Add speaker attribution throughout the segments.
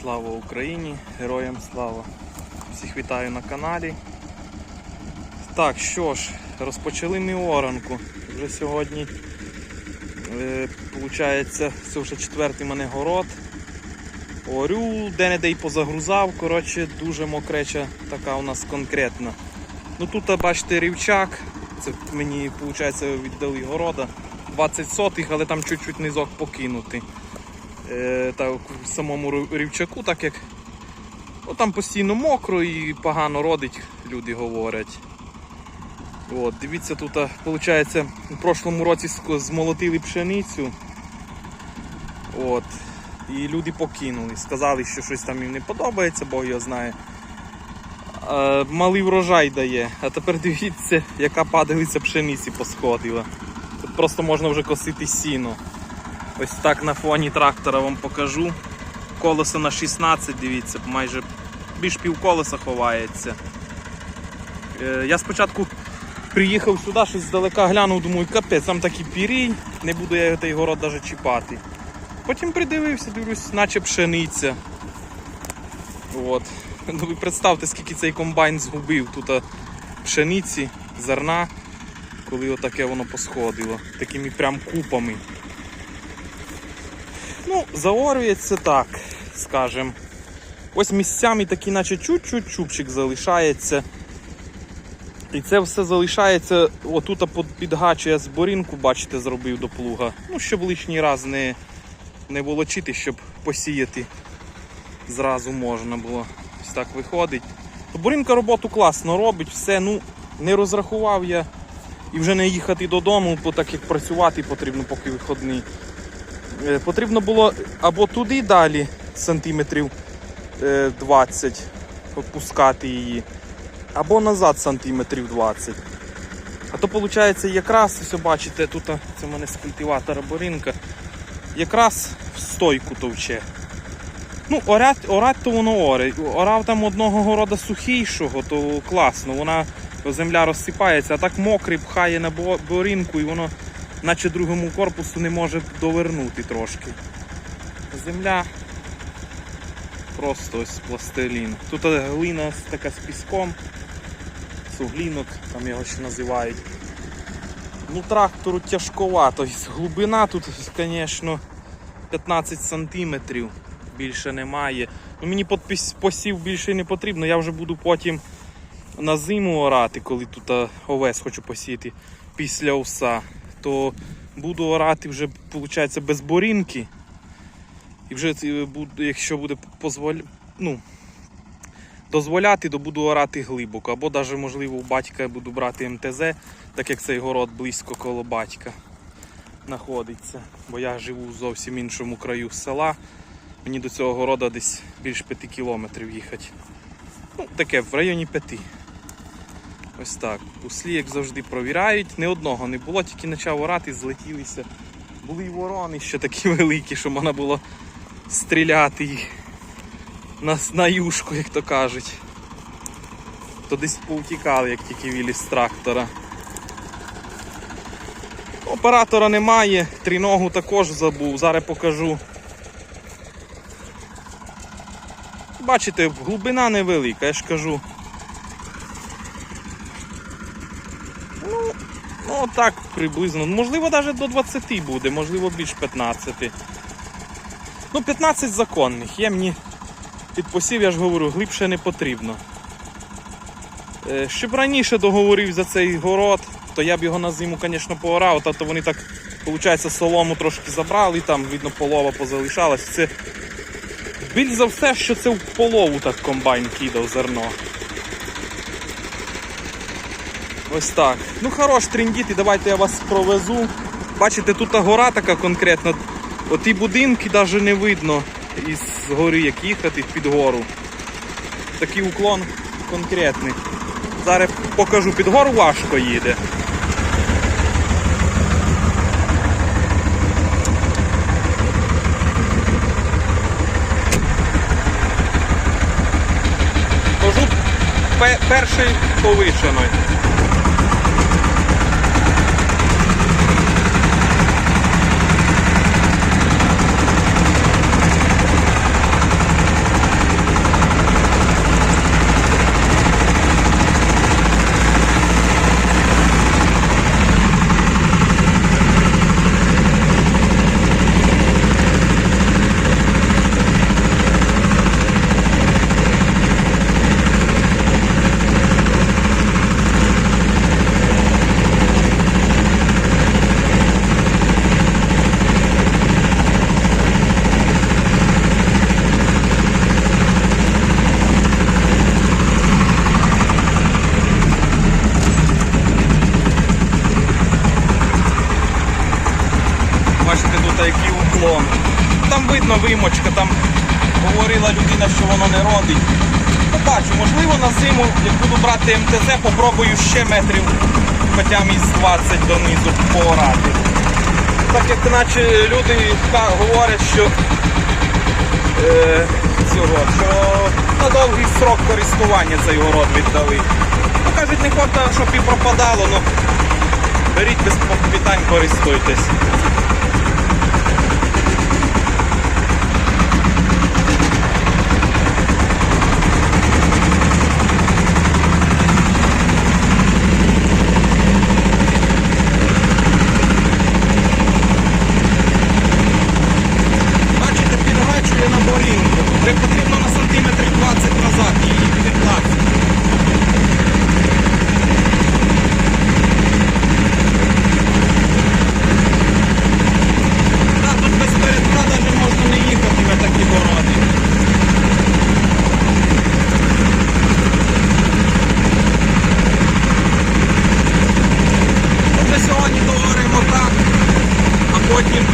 Speaker 1: Слава Україні! Героям слава! Всіх вітаю на каналі. Так, що ж, розпочали ми оранку. Вже сьогодні, е, виходить, це вже четвертий мене город. Орю, де-не-де й позагрузав. Коротше, дуже мокреча така у нас конкретна. Ну тут, бачите, рівчак. Це мені, виходить, віддали города. 20 сотих, але там чуть-чуть низок покинутий. Е, так, в самому рівчаку, так як ну, там постійно мокро і погано родить, люди говорять. От, дивіться, тут, виходить, у прошлому році змолотили пшеницю. От, і люди покинули. Сказали, що щось там їм не подобається, Бог його знає. Малий врожай дає. А тепер дивіться, яка падалиця пшениці посходила. Тут просто можна вже косити сіно. Ось так на фоні трактора вам покажу. Колесо на 16, дивіться, майже більш пів колеса ховається. Е, Я спочатку приїхав сюди, щось здалека глянув, думаю, капець, там такий пірій, не буду я той город навіть чіпати. Потім придивився, дивлюсь, наче пшениця. От. Ну ви представте, скільки цей комбайн згубив тут пшениці, зерна, коли отаке воно посходило. Такими прям купами. Ну, заорюється так, скажем. Ось місцями такий, наче чуть-чуть чубчик залишається. І це все залишається, отут під- підгачу я зборінку, бачите, зробив до плуга. Ну, щоб лишній раз не, не волочити, щоб посіяти зразу можна було. Ось так виходить. То Борінка роботу класно робить, все, ну, не розрахував я і вже не їхати додому, бо так як працювати потрібно, поки виходний. Е, Потрібно було або туди далі сантиметрів е, 20 опускати її, або назад сантиметрів 20. А то виходить якраз, ось бачите, тут це в мене з культиватора борінка, якраз в стойку товче. Ну, орать, орать то воно оре. Орав там одного города сухішого, то класно, вона земля розсипається, а так мокрий пхає на бо- борінку і воно наче другому корпусу не може довернути трошки. Земля просто ось пластилін. Тут глина така з піском, суглінок, там його ще називають. Ну, трактору тяжковато. Глибина тут, звісно, 15 сантиметрів. Більше немає. Ну, мені посів більше не потрібно, я вже буду потім на зиму орати, коли тут овес хочу посіяти після овса, то буду орати вже, виходить, без борінки. І вже е, якщо буде позволя... ну, дозволяти, то буду орати глибоко. Або навіть, можливо, у батька буду брати МТЗ, так як цей город близько коло батька знаходиться. Бо я живу в зовсім іншому краю села. Мені до цього города десь більш 5 кілометрів їхати. Ну, таке, в районі 5. Ось так. Услі, як завжди, провіряють. Ні одного не було, тільки почав орати, злетілися. Були й ворони ще такі великі, що можна було стріляти їх на, на юшку, як то кажуть. То десь повтікали, як тільки вілі з трактора. Оператора немає, тріногу також забув, зараз покажу. Бачите, глибина невелика, я ж кажу. Ну, ну так приблизно. Можливо, навіть до 20 буде, можливо, більш 15. Ну, 15 законних. Є мені під посів, я ж говорю, глибше не потрібно. Е, Щоб раніше договорив за цей город, то я б його на зиму, звісно, поорав, та то вони так, виходить, солому трошки забрали, там, видно, полова позалишалась. Це більш за все, що це в полову так комбайн кидав зерно. Ось так. Ну хорош трендіти, давайте я вас провезу. Бачите, тут гора така конкретна. Оті будинки навіть не видно із гори, як їхати під гору. Такий уклон конкретний. Зараз покажу, під гору важко їде. Кажу перший повишений. Склон. Там видно вимочка, там говорила людина, що воно не родить. Побачу, можливо на зиму, як буду брати МТЗ, попробую ще метрів хоча б із 20 донизу поорати. Так як наче люди говорять, що е, цього, що на довгий срок користування цей город віддали. Ну, кажуть, не хоче, щоб і пропадало, ну беріть без питань, користуйтесь. Бачите, підгачує на борінку. Вже потрібно на сантиметрів 20 назад її підкласти. Так, тут без передка навіть можна не їхати на такі городи. Ми сьогодні говоримо так, а потім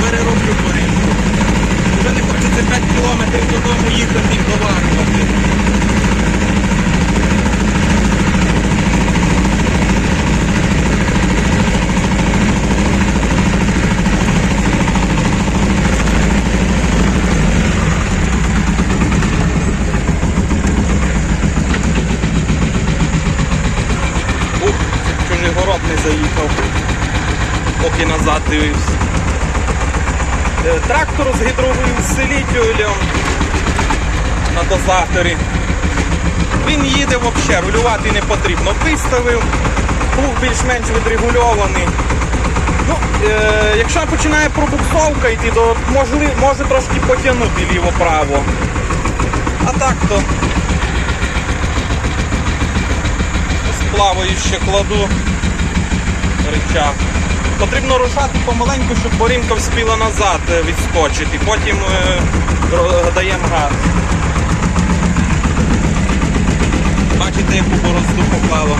Speaker 1: перероблю борінку. Вже не хочеться 5 додому їхати не заїхав, поки назад дивився. Е, Трактор з гідровим селітюлем на дозаторі. Він їде взагалі, рулювати не потрібно. Виставив, плуг більш-менш відрегульований. Ну, е, якщо починає пробуксовка йти, то можли, може трошки потягнути ліво-право. А так то сплаваю ще кладу рычаг. Потрібно рушати помаленьку, щоб борінка вспіла назад е, відскочити. Потім е, даємо газ. Бачите, яку борозду поклало.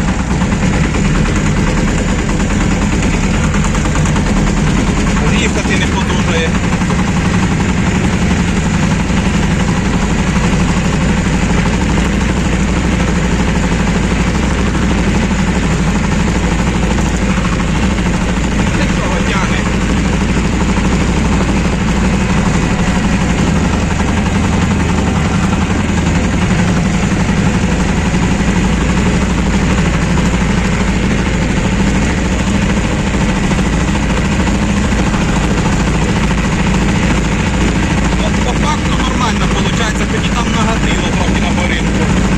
Speaker 1: Їхати не подужає. Нічого тяне. От по факту нормально виходить, тоді там нагатило трохи на боринку.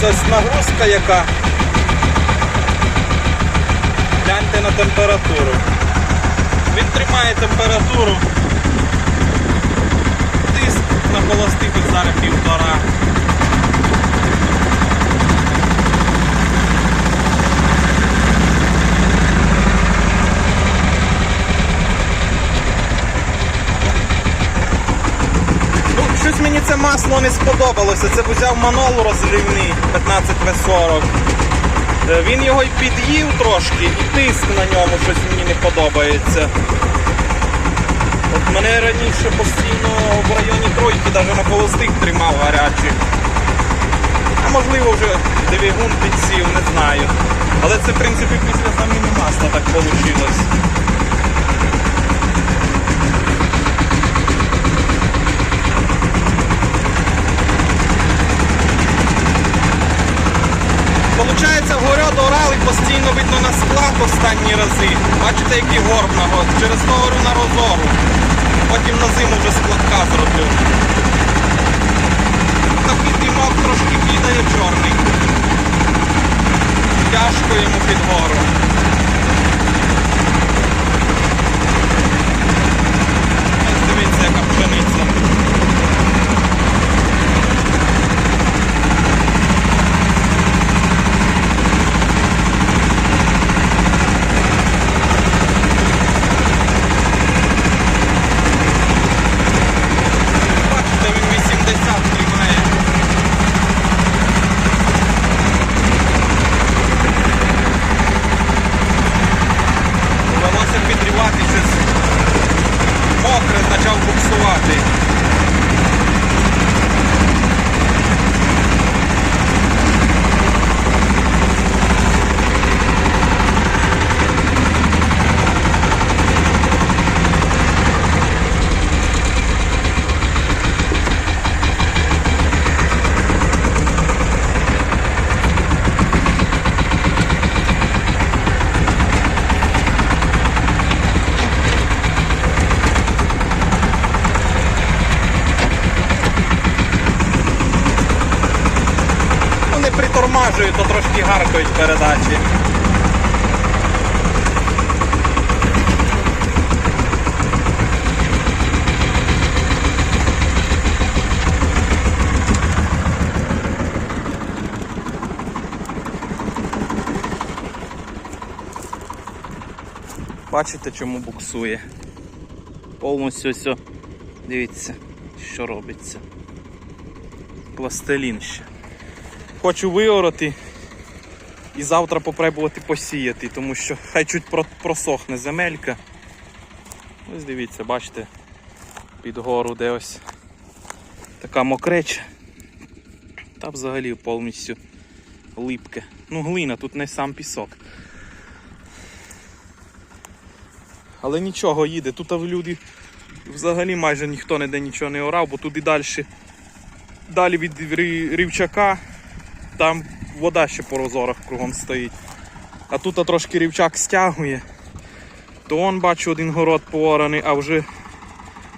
Speaker 1: Ось нагрузка яка. Гляньте на температуру. Він тримає температуру. Тиск на холостих зараз півтора. Ну, щось мені це масло не сподобалося. Це взяв манол розливний 15В40. Е, Він його й під'їв трошки, і тиск на ньому щось мені не подобається. От мене раніше постійно в районі тройки, навіть на холостих тримав гарячий. А можливо вже двигун підсів, не знаю. Але це в принципі після заміни масла так вийшло. Получається, город орали постійно видно на склад останні рази. Бачите, який горб на год. Через то говорю на розору. Потім на зиму вже складка зробив. Такий димок трошки кидає чорний. Тяжко йому під гору. Ось дивіться, яка пшениця. висаджую, то трошки передачі. Бачите, чому буксує? Повністю все. Дивіться, що робиться. Пластилін ще. Хочу виороти і завтра попробувати посіяти, тому що хай чуть просохне земелька. Ось дивіться, бачите, під гору де ось така мокреча. Та взагалі повністю липке. Ну, глина, тут не сам пісок. Але нічого їде. Тут люди взагалі майже ніхто ніде нічого не орав, бо туди далі. Далі від рівчака там вода ще по розорах кругом стоїть. А тут трошки рівчак стягує. То он бачу один город поораний, а вже.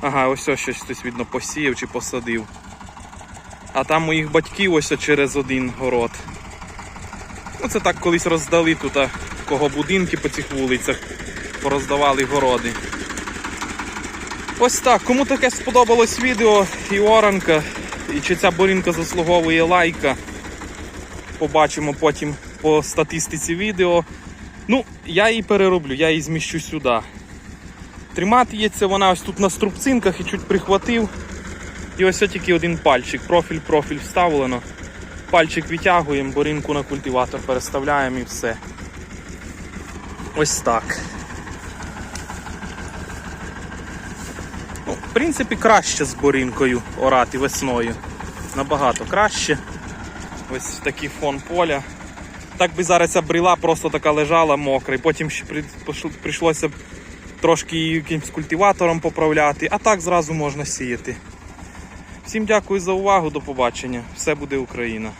Speaker 1: Ага, ось ось щось хтось видно посіяв чи посадив. А там моїх батьків ось через один город. Ну це так колись роздали тут, кого будинки по цих вулицях, пороздавали городи. Ось так. Кому таке сподобалось відео і оранка, і чи ця борінка заслуговує лайка. Побачимо потім по статистиці відео. Ну, я її перероблю, я її зміщу сюди. Тримати її це вона ось тут на струбцинках і чуть прихватив. І ось тільки один пальчик. Профіль, профіль вставлено. Пальчик відтягуємо, борінку на культиватор переставляємо і все. Ось так. Ну, в принципі, краще з борінкою орати весною. Набагато краще. Ось такий фон поля. Так би зараз ця брила просто така лежала мокра, і потім ще прийшлося б трошки її якимсь культиватором поправляти, а так зразу можна сіяти. Всім дякую за увагу, до побачення. Все буде Україна.